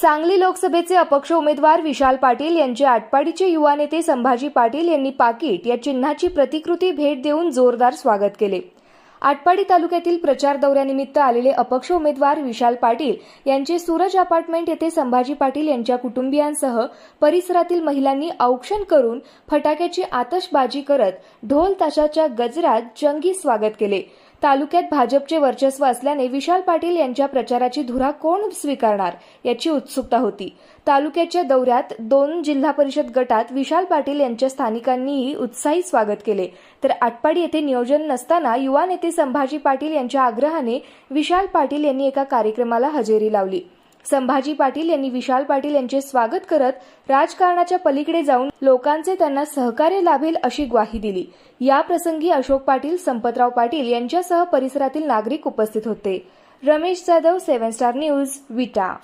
सांगली लोकसभेचे अपक्ष उमेदवार विशाल पाटील यांचे आटपाडीचे युवा नेते संभाजी पाटील यांनी पाकिट या चिन्हाची प्रतिकृती भेट देऊन जोरदार स्वागत केले. आटपाडी तालुक्यातील प्रचार दौऱ्यानिमित्त आलेले अपक्ष उमेदवार विशाल पाटील यांचे सूरज अपार्टमेंट येथे संभाजी पाटील यांच्या कुटुंबियांसह परिसरातील महिलांनी औक्षण करून फटाक्याची आतषबाजी करत ढोल ताशाच्या गजरात जंगी स्वागत केले. तालुक्यात भाजपचे वर्चस्व असल्याने विशाल पाटील यांच्या प्रचाराची धुरा कोण स्वीकारणार याची उत्सुकता होती. तालुक्याच्या दौऱ्यात दोन जिल्हा परिषद गटात विशाल पाटील यांच्या स्थानिकांनीही उत्साही स्वागत केले. तर आटपाडी येथे नियोजन नसताना युवा नेते संभाजी पाटील यांच्या आग्रहाने विशाल पाटील यांनी एका कार्यक्रमाला हजेरी लावली. संभाजी पाटील यांनी विशाल पाटील यांचे स्वागत करत राजकारणाच्या पलीकडे जाऊन लोकांचे त्यांना सहकार्य लाभेल अशी ग्वाही दिली. या प्रसंगी अशोक पाटील संपतराव पाटील यांच्यासह परिसरातील नागरिक उपस्थित होते. Ramesh Jadhav seven star news Vita.